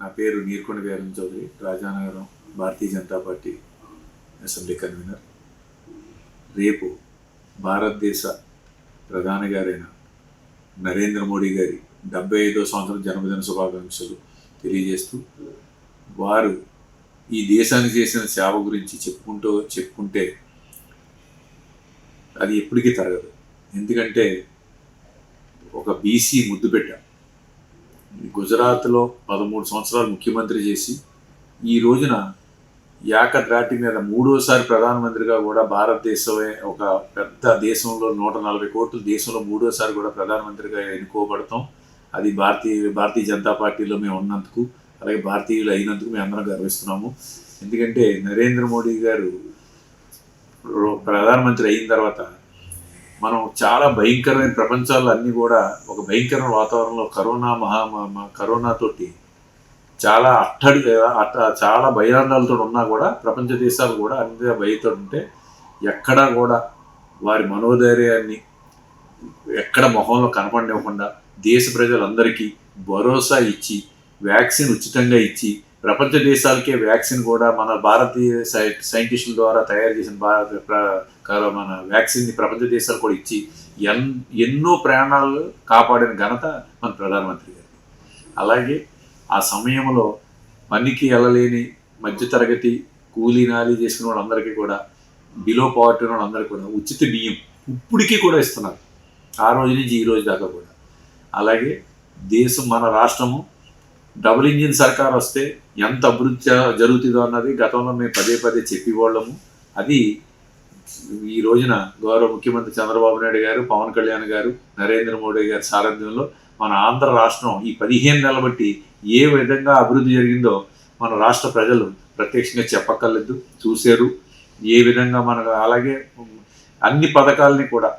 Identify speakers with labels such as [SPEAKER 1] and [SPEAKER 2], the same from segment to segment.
[SPEAKER 1] నా పేరు Neerkonda Veeram Chowdary Rajanagaram Bharatiya Janata party assembly convener. రేపు భారతదేశ ప్రధాని గారైన నరేంద్ర మోడీ గారి డెబ్బై ఐదో సంవత్సరం జన్మదిన శుభాకాంక్షలు తెలియజేస్తూ వారు ఈ దేశానికి చేసిన సేవ గురించి చెప్పుకుంటూ చెప్పుకుంటే అది ఎప్పటికీ తరగదు. ఎందుకంటే ఒక బీసీ ముద్దుపెట్ట గుజరాత్లో పదమూడు సంవత్సరాలు ముఖ్యమంత్రి చేసి ఈ రోజున ఏకద్రాటి మీద మూడోసారి ప్రధానమంత్రిగా కూడా భారతదేశమే ఒక పెద్ద దేశంలో నూట నలభై కోట్లు దేశంలో మూడోసారి కూడా ప్రధానమంత్రిగా ఎన్నుకోబడతాం. అది భారతీయ భారతీయ జనతా పార్టీలో మేము ఉన్నందుకు అలాగే భారతీయులు అయినందుకు మేము అందరం గర్విస్తున్నాము. ఎందుకంటే నరేంద్ర మోడీ గారు ప్రధానమంత్రి అయిన తర్వాత మనం చాలా భయంకరమైన ప్రపంచాలు అన్నీ కూడా ఒక భయంకరమైన వాతావరణంలో కరోనా మహా కరోనాతోటి చాలా అట్టడి అట్ట చాలా భయాండాలతో ఉన్నా కూడా ప్రపంచ దేశాలు కూడా అన్ని భయంతో ఉంటే ఎక్కడా కూడా వారి మనోధైర్యాన్ని ఎక్కడ మొహంలో కనపడనివ్వకుండా దేశ ప్రజలందరికీ భరోసా ఇచ్చి వ్యాక్సిన్ ఉచితంగా ఇచ్చి ప్రపంచ దేశాలకే వ్యాక్సిన్ కూడా మన భారతీయ సై- సైంటిస్టుల ద్వారా తయారు చేసిన భారత ప్ర- మన వ్యాక్సిన్ని ప్రపంచ దేశాలు కూడా ఇచ్చి ఎన్ ఎన్నో ప్రాణాలు కాపాడిన ఘనత మన ప్రధానమంత్రి గారి అలాగే ఆ సమయంలో పనికి వెళ్ళలేని మధ్యతరగతి కూలీ నాలి చేసుకున్న వాళ్ళందరికీ కూడా బిలో పవర్టీ ఉన్న వాళ్ళందరికీ కూడా ఉచిత బియ్యం ఇప్పటికీ కూడా ఇస్తున్నారు. ఆ రోజు నుంచి ఈ రోజు దాకా కూడా. అలాగే దేశం మన రాష్ట్రము డబుల్ ఇంజిన్ సర్కార్ వస్తే ఎంత అభివృద్ధి జరుగుతుందో అన్నది గతంలో మేము పదే పదే చెప్పేవాళ్ళము. అది ఈ రోజున గౌరవ ముఖ్యమంత్రి చంద్రబాబు నాయుడు గారు పవన్ కళ్యాణ్ గారు నరేంద్ర మోడీ గారి సారథ్యంలో మన ఆంధ్ర రాష్ట్రం ఈ పదిహేను నెలల బట్టి ఏ విధంగా అభివృద్ధి జరిగిందో మన రాష్ట్ర ప్రజలు ప్రత్యక్షంగా చెప్పక్కర్లేదు చూశారు. ఏ విధంగా మన అలాగే అన్ని పథకాలని కూడా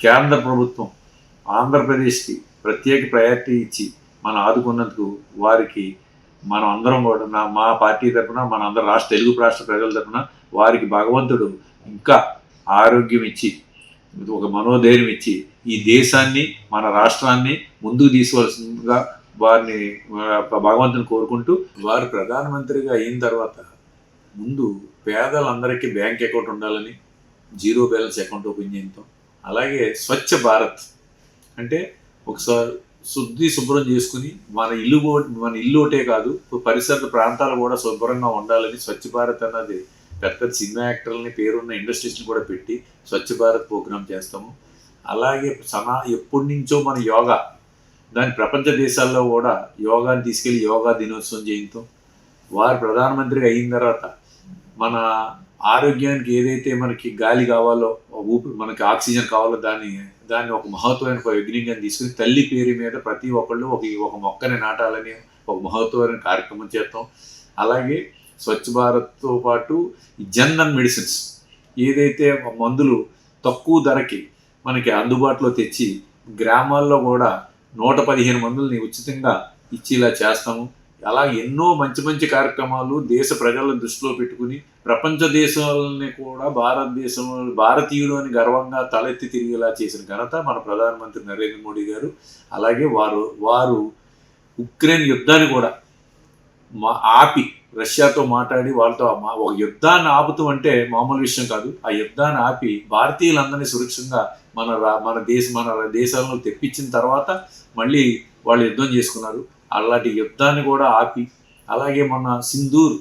[SPEAKER 1] కేంద్ర ప్రభుత్వం ఆంధ్రప్రదేశ్కి ప్రత్యేక ప్రయారిటీ ఇచ్చి మనం ఆదుకున్నందుకు వారికి మనం అందరం కూడా నా మా పార్టీ తరఫున మన అందరం రాష్ట్ర తెలుగు రాష్ట్ర ప్రజల తరఫున వారికి భగవంతుడు ఇంకా ఆరోగ్యం ఇచ్చి ఒక మనోధైర్యం ఇచ్చి ఈ దేశాన్ని మన రాష్ట్రాన్ని ముందుకు తీసుకోవాల్సిందిగా వారిని భగవంతుని కోరుకుంటూ వారు ప్రధానమంత్రిగా అయిన తర్వాత ముందు పేదలందరికీ బ్యాంక్ అకౌంట్ ఉండాలని జీరో బ్యాలెన్స్ అకౌంట్ ఓపెన్ చేయటం అలాగే స్వచ్ఛ భారత్ అంటే ఒకసారి శుద్ధి శుభ్రం చేసుకుని మన ఇల్లు మన ఇల్లు ఒకటే కాదు పరిసర ప్రాంతాలు కూడా శుభ్రంగా ఉండాలని స్వచ్ఛ భారత్ అన్నది పెద్ద పెద్ద సినిమా యాక్టర్లని పేరున్న ఇండస్ట్రీస్ని కూడా పెట్టి స్వచ్ఛ భారత్ ప్రోగ్రామ్ చేస్తాము. అలాగే సనా ఎప్పటి నుంచో మన యోగా దాని ప్రపంచ దేశాల్లో కూడా యోగాని తీసుకెళ్ళి యోగా దినోత్సవం చేయించాం. వారు ప్రధానమంత్రి అయిన తర్వాత మన ఆరోగ్యానికి ఏదైతే మనకి గాలి కావాలో ఊపిరి మనకి ఆక్సిజన్ కావాలో దాన్ని దాన్ని ఒక మహత్వమైన యజ్ఞంగా తీసుకుని తల్లి పేరు మీద ప్రతి ఒక్కళ్ళు ఒక ఒక మొక్కని నాటాలని ఒక మహత్వమైన కార్యక్రమం చేస్తాం. అలాగే స్వచ్ఛ భారత్తో పాటు జనరల్ మెడిసిన్స్ ఏదైతే మందులు తక్కువ ధరకి మనకి అందుబాటులో తెచ్చి గ్రామాల్లో కూడా నూట పదిహేను మందుల్ని ఉచితంగా ఇచ్చేలా చేస్తాము. అలా ఎన్నో మంచి మంచి కార్యక్రమాలు దేశ ప్రజలను దృష్టిలో పెట్టుకుని ప్రపంచ దేశాలని కూడా భారతదేశం భారతీయుడు అని గర్వంగా తలెత్తి తిరిగేలా చేసిన ఘనత మన ప్రధానమంత్రి నరేంద్ర మోడీ గారు. అలాగే వారు వారు ఉక్రెయిన్ యుద్ధాన్ని కూడా మా ఆపి రష్యాతో మాట్లాడి వాళ్ళతో మా- ఒక యుద్ధాన్ని ఆపుతూ అంటే మామూలు విషయం కాదు. ఆ యుద్ధాన్ని ఆపి భారతీయులందరినీ సురక్షితంగా మన రా- మన దేశ మన దేశాలను తెప్పించిన తర్వాత మళ్ళీ వాళ్ళు యుద్ధం చేసుకున్నారు. అలాంటి యుద్ధాన్ని కూడా ఆపి అలాగే మన సింధూర్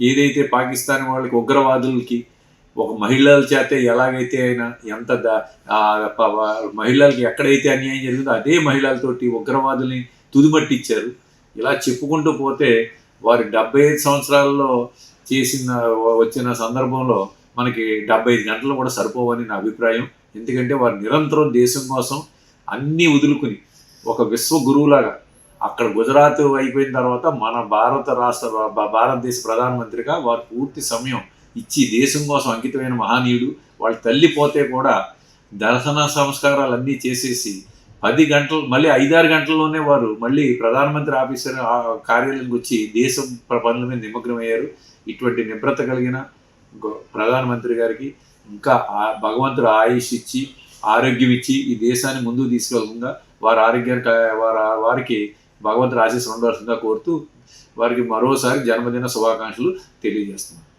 [SPEAKER 1] ఏదైతే పాకిస్తాన్ వాళ్ళకి ఉగ్రవాదులకి ఒక మహిళల చేత ఎలాగైతే అయినా ఎంత మహిళలకి ఎక్కడైతే అన్యాయం జరిగిందో అదే మహిళలతోటి ఉగ్రవాదుల్ని తుదిమట్టిచ్చారు ఇలా చెప్పుకుంటూ పోతే వారి డెబ్బై ఐదు సంవత్సరాల్లో చేసిన వచ్చిన సందర్భంలో మనకి డెబ్బై ఐదు గంటలు కూడా సరిపోవని నా అభిప్రాయం. ఎందుకంటే వారు నిరంతరం దేశం కోసం అన్నీ వదులుకుని ఒక విశ్వ గురువులాగా అక్కడ గుజరాత్ అయిపోయిన తర్వాత మన భారత రాష్ట్ర భారతదేశ ప్రధానమంత్రిగా వారు పూర్తి సమయం ఇచ్చి దేశం కోసం అంకితమైన మహనీయుడు వాళ్ళు తల్లి పోతే కూడా దర్శన సంస్కారాలు అన్నీ చేసేసి పది గంటలు మళ్ళీ ఐదారు గంటల్లోనే వారు మళ్ళీ ప్రధానమంత్రి ఆఫీసర్ ఆ కార్యాలయానికి వచ్చి దేశం పనుల మీద నిమగ్నమయ్యారు. ఇటువంటి నిబ్రత కలిగిన ప్రధానమంత్రి గారికి ఇంకా భగవంతుడు ఆయుష్ ఇచ్చి ఆరోగ్యం ఇచ్చి ఈ దేశాన్ని ముందుకు తీసుకెళ్ళకుండా వారి ఆరోగ్యానికి వారి వారికి భగవంతుడు ఆశీస్సులు ఉండవలసిందిగా కోరుతూ వారికి మరోసారి జన్మదిన శుభాకాంక్షలు తెలియజేస్తున్నాను